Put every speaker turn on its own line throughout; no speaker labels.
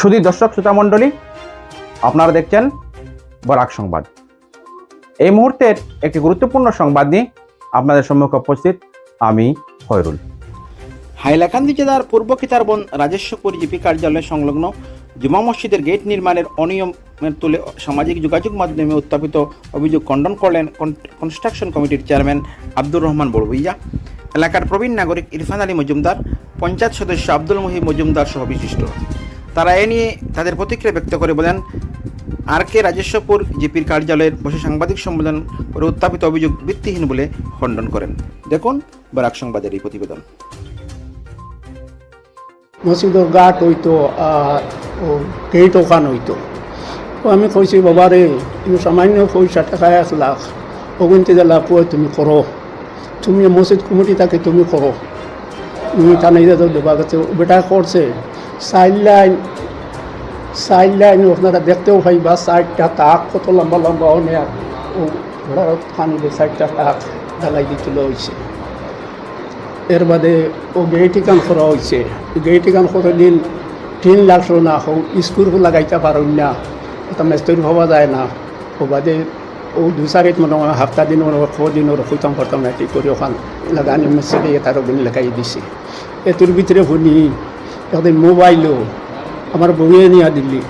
শুধু দর্শক, শ্রোতা মণ্ডলী, আপনারা দেখছেন বরাক সংবাদ। এই মুহূর্তের একটি গুরুত্বপূর্ণ সংবাদ নিয়ে আপনাদের সম্মুখে উপস্থিত আমি খয়রুল। হাইলাকান্দি জেলার পূর্ব কিতারবন রাজস্বপুর জিপি কার্যালয় সংলগ্ন জুমা মসজিদের গেট নির্মাণের অনিয়মের তুলে সামাজিক যোগাযোগ মাধ্যমে উত্থাপিত অভিযোগ খণ্ডন করলেন কনস্ট্রাকশন কমিটির চেয়ারম্যান আব্দুর রহমান বড়ভুইয়া। এলাকার প্রবীণ নাগরিক ইরফান আলী মজুমদার, পঞ্চায়েত সদস্য আব্দুল মহিব মজুমদার সহ বিশিষ্ট। তারা এ নিয়ে তাদের প্রতিক্রিয়া ব্যক্ত করে বলেন আর কে রাজস্বপুর জিপির কার্যালয়ের বসে সাংবাদিক সম্মেলন করে উত্থাপিত অভিযোগ ভিত্তিহীন বলে খণ্ডন করেন। দেখুন বরাক সংবাদের এই প্রতিবেদন।
মসজিদর গাট হইতো গেট ওখান হইতো। তো আমি কইছি, বাবা রে, তুমি সামান্য পয়সা টাকা এক লাখ ওগুনতে যে লাভ তুমি করো? তুমি মসজিদ কমিটি তাকে তুমি করো। তুমি টানাই তো দেবা গেছে। বেটা করছে। সাইড লাইন সাইড লাইন আপনারা দেখতেও পাইবা সাইডটা তাক, কত লম্বা লম্বা অনেক ও ঘোড়া খানিলে সাইডটা তাক, ঢালাই দিছিল হয়েছে এর বাদে ও গেইটি কাম করা হয়েছে। গেইটি কাম করে দিন তিন লাগল না হোক স্কুল লাগাইতে পারুন না। ওটা মেস্তরি হওয়া যায় না। ও বাদে মনে হয় হাফতা দিন মনে হয় দিন ওর হইতাম পারতাম না ঠিক করে ওখান লাগানি মেসে তার দিন লাগাই দিছে। এটোর ভিতরে শুনি একদিন মোবাইলও আমার বউয়ে নিয়ে দিল্লি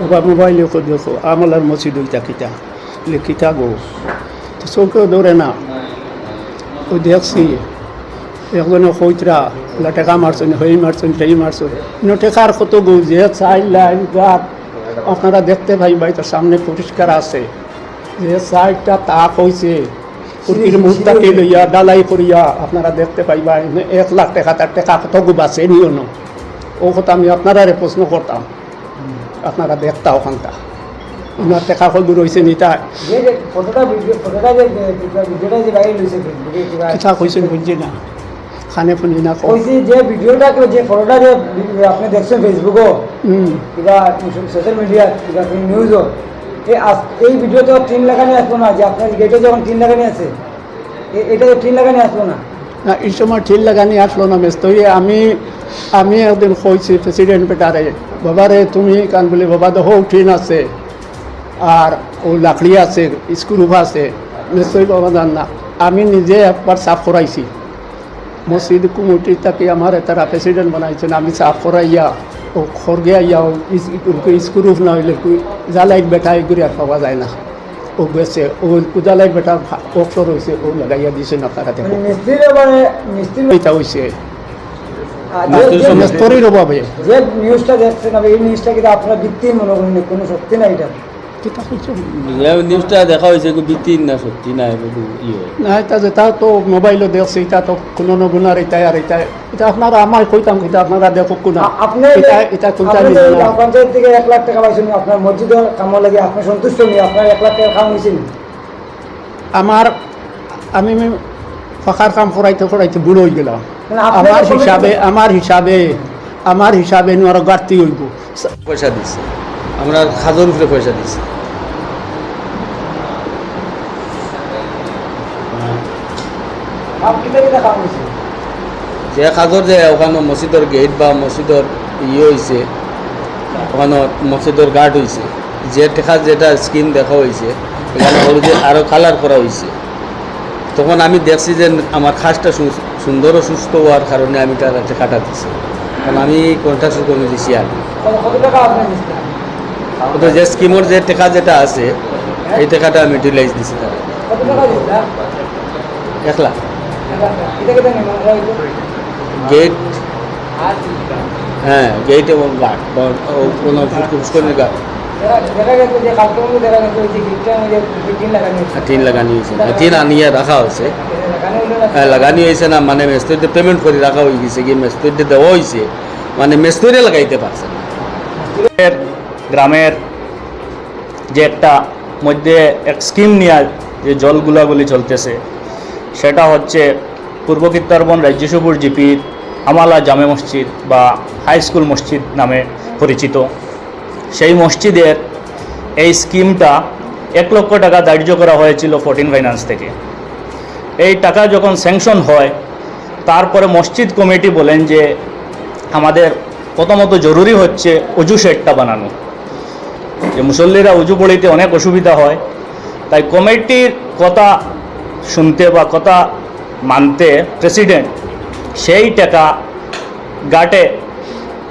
বাবা মোবাইলে দেখো আমলার মসজিদ ওইটা কিতা লিখিতা গো? তো চৌকেও ধরে না। ও দেখছি একজনে কইতরা ওলা টেকা মারছেন হই মারছেন সেই মারছেন ইনো টেকার কত গৌজে চাই লাইন গাত আপনারা দেখতে ভাই ভাই তো সামনে পরিষ্কার আছে। যে সাইডটা তাক হয়েছে কুটির মুহূর্তকে লইয়া ডালাই করিয়া আপনারা দেখতে পাইবা এক লাখ টাকা তার টাকা কত গুবাছে নিও ন। ও কথা আমি আপনারা প্রশ্ন করতাম। আপনারা দেখতা ওখানটা। ইনার টাকা কত রয়েছে নিতা কিতা কইছেন বুঝছি না। খানে ফুনি না কই
কইছি যে ভিডিওটা যে ফটোটা যে আপনি দেখছেন ফেসবুকও কিবা সোশ্যাল মিডিয়া নিউজও এই ভিডিওতে ট্রেন লাগানি আসলো না, যে আপনার গেটে যখন ট্রেন লাগানি আছে এটা ট্রেন লাগানি আসলো না।
না, এই সময় ঠিক লাগানি আসলো না, ব্যস্ত হয়ে আমি আমি একদিন কইছি প্রেসিডেন্ট বেটারে, বাবারে তুমি কান বলি, বাবা, দেখো ট্রেন আছে, আর ও লাকড়ি আছে, স্ক্রু আছে। নিশ্চয়ই বাবা জান না, আমি নিজে একবার সাফ করাইছি। মসজিদ কমিটি তাকে আমার তারা প্রেসিডেন্ট বানাইছেন, আমি সাফ করাইয়া ও গিয়া ইয়াও স্ক্রু না হইলে জ্বালাই বেটাই করে আর পাওয়া যায় না। ও গেছে ও জ্বালাই বেটা অক্সর হয়েছে ও লাগাইয়া দিছে না তারা দেখো
মিস্ত্রির মানে
এটা হয়েছে
যে
অভাবে
যে নিউজটা দেখছেন এই নিউজটা কিন্তু আপনার ভিত্তি মনে করেন কোনো সত্যি না এটা
নিউজটা দেখা হয়েছে কি না সত্যি না ইয়ে।
না এটা যেটা তো মোবাইলও দেখছে এটা তো কোনো নগুনার এটা আর এটা। এটা আপনারা আমার কইতাম এটা আপনারা দেখো কোনা। এটা এটা কোনটা
আপনি যে
নিবেন না।
গ্রাম পঞ্চায়েত থেকে এক লাখ টাকা পাইছেন আপনার মসজিদের কামো লাগে আপনি সন্তুষ্ট নেই আপনার এক লাখ টাকা খাওয়া হয়েছিল।
আমার আমি ফাঁকার কাম করাইতে করাইতে বুড়ো হয়ে গেলাম।
মানে
আমার হিসাবে আমার হিসাবে আমার হিসাবে নোয়ার ঘাটতি হইব।
পয়সা দিচ্ছে আমরা খাজর উপরে পয়সা
হয়েছিল
যে খাজর যে ওখানে মসজিদের গেট বা মসজিদের ইয়ে হয়েছে ওখানে মসজিদের গার্ড হয়েছে যে টেকা যেটা স্কিম দেখা হয়েছে এখানে হলো যে আরও কালার করা হয়েছে তখন আমি দেখছি যে আমার খাসটা সুন্দর ও সুস্থ হওয়ার কারণে আমি তার টেকাটা দিচ্ছি কারণ আমি কন্ট্রাক্ট কমে দিছি কিন্তু যে স্কিমের যে টেকা যেটা আছে এই টেকাটা আমি ইউটিলাইজ দিছি তারা। এক লাখ। গেট হ্যাঁ গেট এবং গার্ড কোনো পুষ্করণের গার্ড
লাগানো হয়েছে
টিন লাগানি হয়েছে টিন আনিয়ে রাখা হয়েছে।
না।
হ্যাঁ লাগানি হয়েছে না মানে মেস্তরিতে পেমেন্ট করে রাখা হয়ে গেছে কি মেস্তরিতে দেওয়া হয়েছে। মানে মেস্তরি লাগাইতে পারছে না।
গ্রামের যে একটা মধ্যে এক স্কিম নিয়ে যে জলগুলাগুলি চলতেছে, সেটা হচ্ছে পূর্ব কিত্তারবন রাজ্যসপুর জিপির আমালা জামে মসজিদ বা হাই স্কুল মসজিদ নামে পরিচিত। সেই মসজিদের এই স্কিমটা এক লক্ষ টাকা ধার্য করা হয়েছিল ফোর্টিন ফাইন্যান্স থেকে। এই টাকা যখন স্যাংশন হয়, তারপরে মসজিদ কমিটি বলেন যে, আমাদের প্রথমত জরুরি হচ্ছে অজু শেডটা বানানো। যে মুসল্লিরা উজু পড়িতে অনেক অসুবিধা হয়। তাই কমিটির কথা শুনতে বা কথা মানতে প্রেসিডেন্ট সেই টাকা গাটে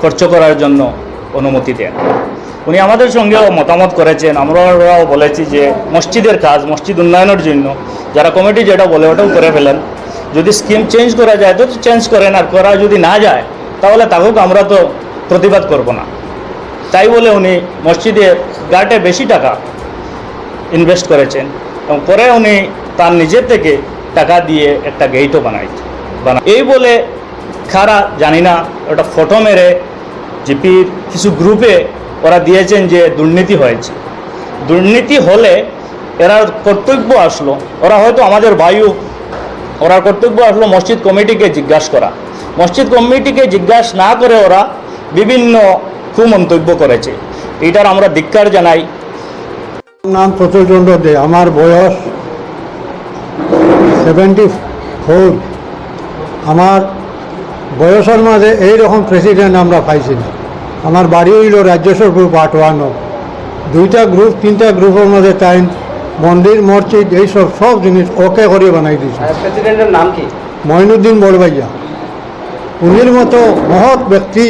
খরচ করার জন্য অনুমতি দেন। উনি আমাদের সঙ্গেও মতামত করেছেন। আমরাও বলেছি যে মসজিদের কাজ, মসজিদ উন্নয়নের জন্য যারা কমিটি যেটা বলে ওটাও করে ফেলেন। যদি স্কিম চেঞ্জ করা যায় তো চেঞ্জ করেন আর করা যদি না যায়, তাহলে তাকেও আমরা তো প্রতিবাদ করব না। তাই বলে উনি মসজিদে গাটে বেশি টাকা ইনভেস্ট করেছেন এবং পরে উনি তার নিজের থেকে টাকা দিয়ে একটা গেটও বানাইছে বানা এই বলে খারা, জানি না, ওটা ফটো মেরে জিপির কিছু গ্রুপে ওরা দিয়েছেন যে দুর্নীতি হয়েছে। দুর্নীতি হলে এরা কর্তব্য আসলো। ওরা হয়তো আমাদের বায়ু ওরা কর্তব্য আসলো মসজিদ কমিটিকে জিজ্ঞাসা করা। মসজিদ কমিটিকে জিজ্ঞাসা না করে ওরা বিভিন্ন কুমন্তব্য করেছে। এটার আমরা ধিক্কার জানাই।
নাম প্রচুরচন্দ্র দে আমার বয়স সেভেন্টি ফোর আমার বয়সের মাঝে এই রকম প্রেসিডেন্ট আমরা পাইছি না। আমার বাড়ি হইল রাজ্যসর গ্রুপ আট ওয়ান দুইটা গ্রুপ তিনটা গ্রুপের মধ্যে টাইম মন্দির মসজিদ এইসব সব জিনিস ওকে করে বানাই দিয়েছে।
প্রেসিডেন্টের নাম কি?
মঈনুদ্দিন বড়বাইয়া উনির মতো মহৎ ব্যক্তি